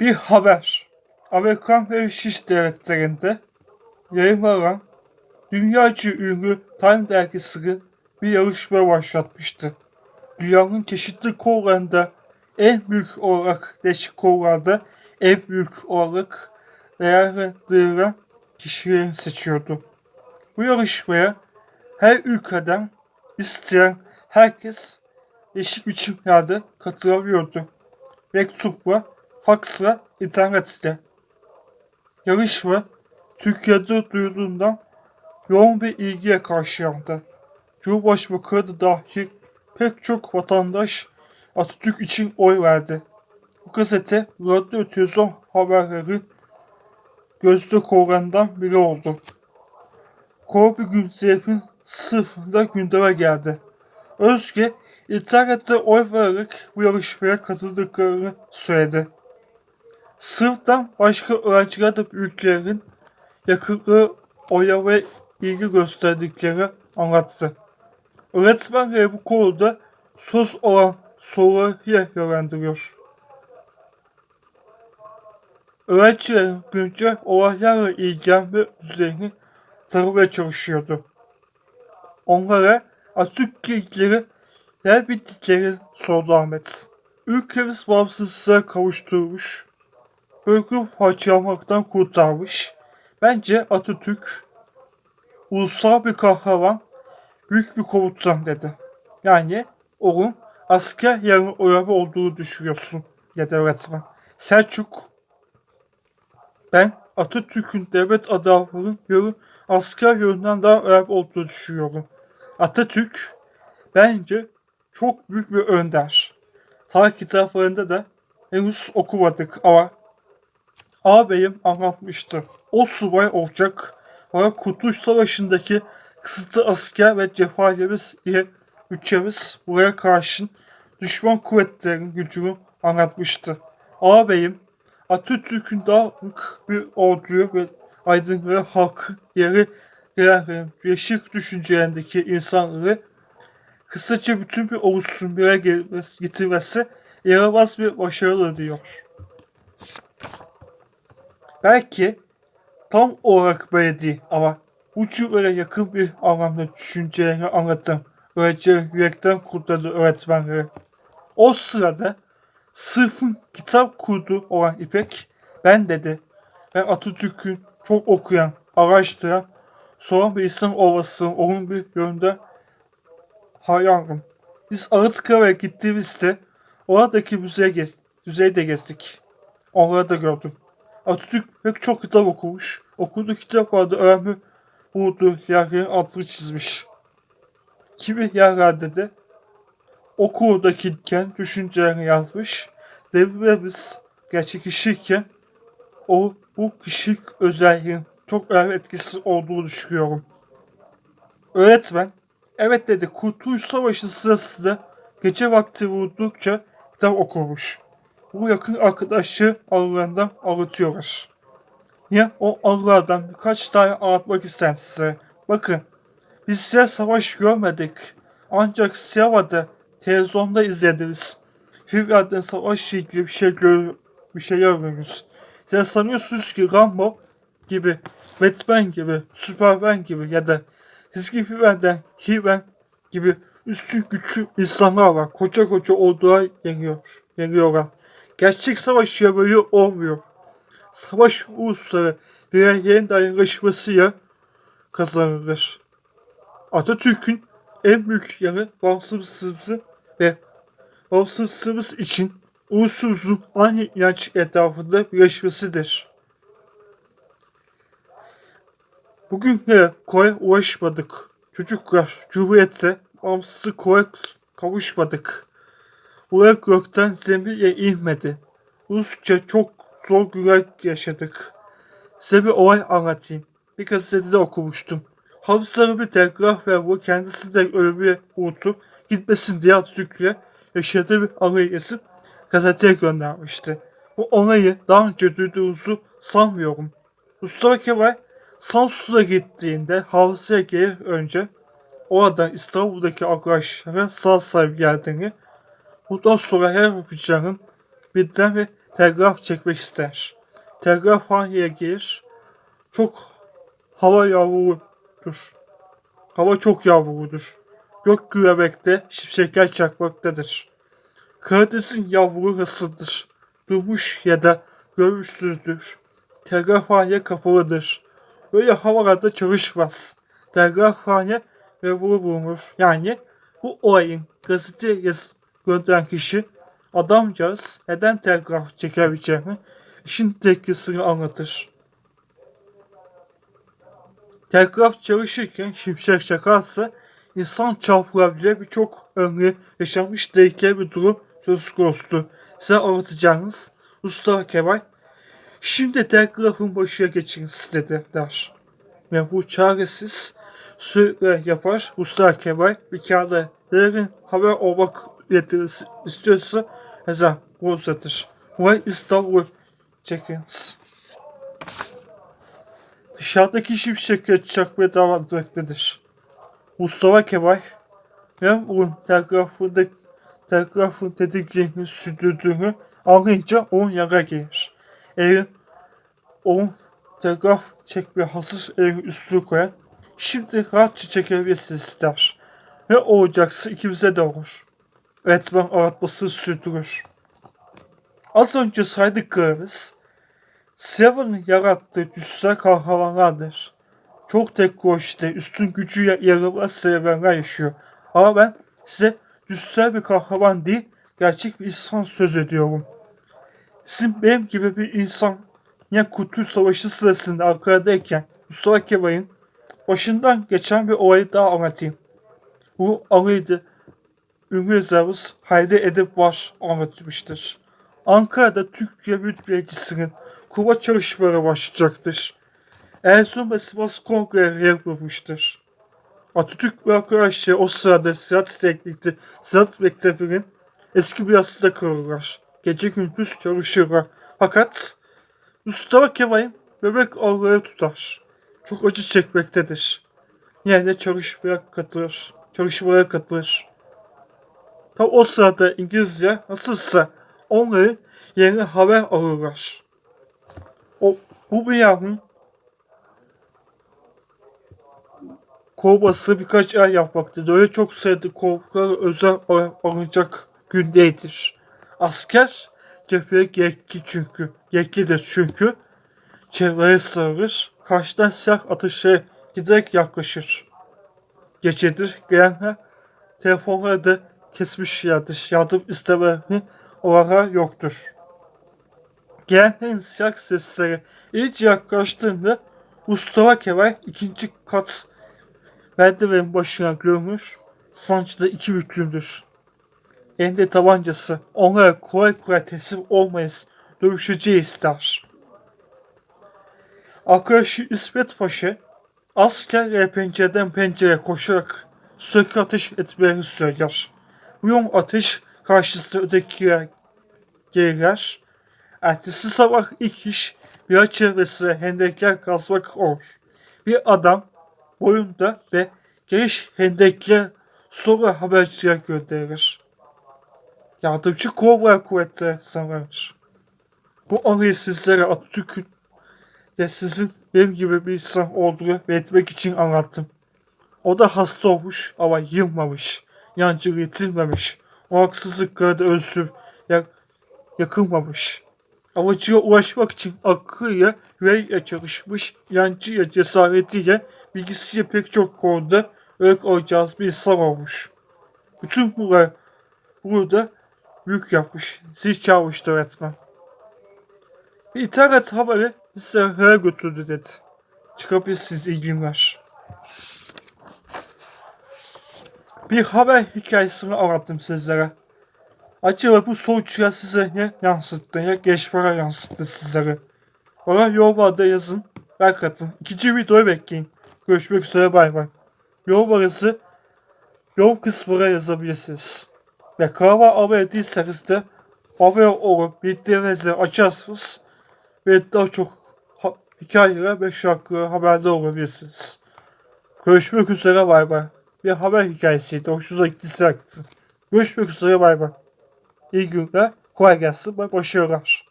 Bir haber. Amerikan Şiş devletlerinde yayınlanan dünyaca ünlü Time dergisi bir yarışma başlatmıştı. Dünyanın çeşitli kollarında en büyük olarak değişik kollarda en büyük olarak değerlendirilen kişileri seçiyordu. Bu yarışmaya her ülkeden isteyen herkes değişik biçimlerde katılabiliyordu. Mektupla, faksla, internetle. Yarışma Türkiye'de duyulduğundan yoğun bir ilgiye karşılandı. Cumhurbaşkanı da dahil pek çok vatandaş Atatürk için oy verdi. Bu gazete radyo televizyon haberleri gözde konularından biri oldu. Kor bir gün Zeynep'in sınıfında gündeme geldi. Özge internette oy vererek bu yarışmaya katıldıklarını söyledi. Sınıftan başka öğrenciler de büyüklerin yakınlığı oya ve ilgi gösterdiklerini anlattı. Öğretmenleri bu konuda söz olan soruları yönlendiriyor. Öğrencilerin güncel olaylarla ilgilenme düzeyini tanımaya çalışıyordu. Onlara Atatürk ilgili yer bittikleri sordu Ahmet. Ülkemiz bağımsızlığa kavuşturmuş, bölge parçalamaktan kurtarmış. Bence Atatürk ulusal bir kahraman, büyük bir komutan dedi. Yani onun asker yarı önemli olduğunu düşünüyorsun ya da öğretmen. Selçuk, ben Atatürk'ün devlet adamının yolu asker yönünden daha önemli olduğunu düşünüyorum. Atatürk bence çok büyük bir önder. Tarih kitaplarında da henüz okumadık ama ağabeyim anlatmıştı. O subay olacak ve Kurtuluş Savaşı'ndaki kısıtlı asker ve cephanemiz ile ülkemiz buraya karşın düşman kuvvetlerin gücünü anlatmıştı. Ağabeyim Atatürk'ün dağınık bir orduyu ve aydınlığı halkı yeri değişik düşüncelerindeki insanları kısaca bütün bir oluşsun bir araya getirmesi yaramaz bir başarılı diyor. Belki tam olarak böyle değil ama uçlara yakın bir anlamda düşüncelerini anlatan öğrencileri yürekten kurtardı öğretmenleri. O sırada sırfın kitap kurdu olan İpek ben dedi ben Atatürk'ün çok okuyan, araştıran, soran bir insan olmasını onun bir yönde hayranım. Biz Arıtkaba'ya gittiğimizde oradaki müzeye, gez, müzeyi de gezdik. Onları da gördüm. Atatürk pek çok kitap okumuş. Okuduğu kitaplarda önemli bulduğu yerlerin altını çizmiş. Kimi yerlerde de okuldakiyken düşüncelerini yazmış. Devrimiz gerçekleşirken o bu kişilik özelliğin çok önemli etkisi olduğunu düşünüyorum. Öğretmen, evet dedi Kurtuluş Savaşı sırasında gece vakti vurdukça kitap okurmuş. Bu yakın arkadaşı aralarından anlatıyorlar. Ya o anılardan birkaç tane anlatmak isterim size. Bakın, biz size savaş görmedik. Ancak sinemada, televizyonda izlediniz. Filmlerden savaşla ilgili bir şey gör, bir şey görmüyoruz. Siz sanıyorsunuz ki Rambo gibi, Batman gibi, Superman gibi ya da çizgi filmlerden he gibi üstün güçlü insanlar var. Koca koca ordular yeniyor, yeniyorlar. Gerçek savaş ya böyle olmuyor. Savaş ulusları birer yerin dayanışmasıyla kazanılır. Atatürk'ün en büyük yanı bağımsızlığımızı ve bağımsızlığımız için ulusumuzun aynı inanç etrafında birleşmesidir. Bugün ne kolay ulaşmadık. Çocuklar Cumhuriyet'e bağımsızlık kolay kavuşmadık. Buraya gökten zeminle inmedi. Rusça çok zor günler yaşadık. Size bir olay anlatayım. Bir gazetede okumuştum. Hapsları bir telgraf bu kendisi de ölümüne unutup gitmesin diye Atatürk'le yaşadığı bir anıyı yazıp gazeteye göndermişti. Bu olayı daha önce duyduğunuzu sanmıyorum. Mustafa Kemal Samsun'a gittiğinde havzaya gelir önce oradan İstanbul'daki arkadaşlara sağ sahibi geldiğini bundan sonra her yapacağının birden ve telgraf çekmek ister. Telgraf hangiye gelir? Çok hava yağmurudur. Hava çok yağmurludur. Gök gürlemekte, şimşekler çakmaktadır. Karadeniz'in yağmuru hızlıdır. Durmuş ya da görmüşsüzdür. Telgrafhane kapalıdır. Böyle havalarda çalışmaz. Telgrafhane ve bunu bulunur. Yani bu olayın gazete yazı gönderen kişi adamcağız neden telgraf çekebileceğini işin teknisini anlatır. Telgraf çalışırken şimşek çakarsa insan çarpılabilir birçok ömrü yaşanmış tehlikeli bir durum söz konusudur. Size anlatacağınız Mustafa Kemal şimdi telgrafın başına geçiniz dedi der. Ve bu çaresiz sürekli yapar Mustafa Kemal bir kağıda nelerin haber olmak iletilmesi istiyorsa bu uzatır. Vay İstanbul çekiniz. Dışarıdaki şimşekler çakmaya devam etmektedir. Mustafa Kemal Memur'un telgrafında telgrafın tetikliğini sürdürdüğünü anlayınca onun yana gelir. Elin onun telgraf çekmeye hazır elini üstüne koyan şimdi rahatça çekebilirsiniz der. Ne olacaksa ikimize de olur. Öğretmen aratmasını sürdürür. Az önce saydıklarımız Seven'ın yarattığı güçsel kahramanlardır. Çok teknolojide üstün gücü ya- yarılmaz sevenler yaşıyor. Ama ben size güçsel bir kahraman değil, gerçek bir insan söz ediyorum. Sizin benim gibi bir insan ya Kurtuluş Savaşı sırasında Ankara'dayken Mustafa Kemal'in başından geçen bir olayı daha anlatayım. Bu olayı ünlü yazarımız Haydi Edip var anlatmıştır. Ankara'da Türkiye Büyük Meclisi'nin kurma çalışmaları başlayacaktır. Erzurum ve Sivas Kongre'ye yapılmıştır. Atatürk ve arkadaşları o sırada Sirat Teknik'te Sirat Mektebi'nin eski binasında kalırlar. Gece gündüz çalışırlar. Fakat Mustafa Kemal'in bebek ağları tutar. Çok acı çekmektedir. Yine de çalışmaya katılır. Çalışmalara katılır. Tam o sırada İngilizce nasılsa onların yerine haber alırlar. O, bu binanın kovması birkaç ay yapmaktadır. Öyle çok sayıda kovuklar özel olarak alınacak gündeydir. Asker cepheye gerekli çünkü. Gereklidir çünkü çevreye sarılır. Karşıdan silah ateşe giderek yaklaşır. Gecedir gelenler telefonları da kesmişlerdir. Yardım istemelerini olarak yoktur. Gelenlerin silah sesleri iyice yaklaştığında Mustafa Kemal ikinci kat merdivenin başına görmüş. Sancıda iki büklümdür. Elinde tabancası. Onlara kolay kolay teslim olmayız. Dövüşeceğiz der. Arkadaşı İsmet Paşa askerlere pencereden pencereye koşarak sürekli ateş etmelerini söyler. Yol ateş karşısında ötekiler gelirler. Ertesi sabah ilk iş bir çevresine hendekler kazmak olur. Bir adam boyunda ve geniş hendekler sonra haberciler gönderir. Yardımcı kobra kuvvetleri sanır. Bu anıyı sizlere Atatürk'ün de sizin benim gibi bir insan olduğunu belirtmek için anlattım. O da hasta olmuş ama yılmamış. Yancılığı yitirmemiş. O haksızlıklara da özür yak- yakılmamış. Amacına ulaşmak için akıyla yüreğiyle çalışmış, yancıyla, cesaretiyle, bilgisiyle pek çok konuda örnek olacağız bir insan olmuş. Bütün bunlar burada büyük yapmış. Zil çalmıştı öğretmen. Bir internet haberi her götürdü dedi. Çıkabilirsiniz iyi günler. Bir haber hikayesini anlattım sizlere. Acaba bu sonuçlar size ne yansıttı, ya geçmara yansıttı sizlere? Bana yorumlarda yazın, like atın. İkinci videoyu bekleyin. Görüşmek üzere bay bay. Yorumlarınızı yorum kısmına yazabilirsiniz. Ve kanalıma abone değilseniz de abone olup bildirimlerinizi açarsınız ve daha çok hikayeler ve şarkılara haberdar olabilirsiniz. Görüşmek üzere bay bay. Bir haber hikayesiydi. Hoşunuza gittiyse Görüşmek üzere bay bay. İyi günler. Kolay gelsin. Başarılar.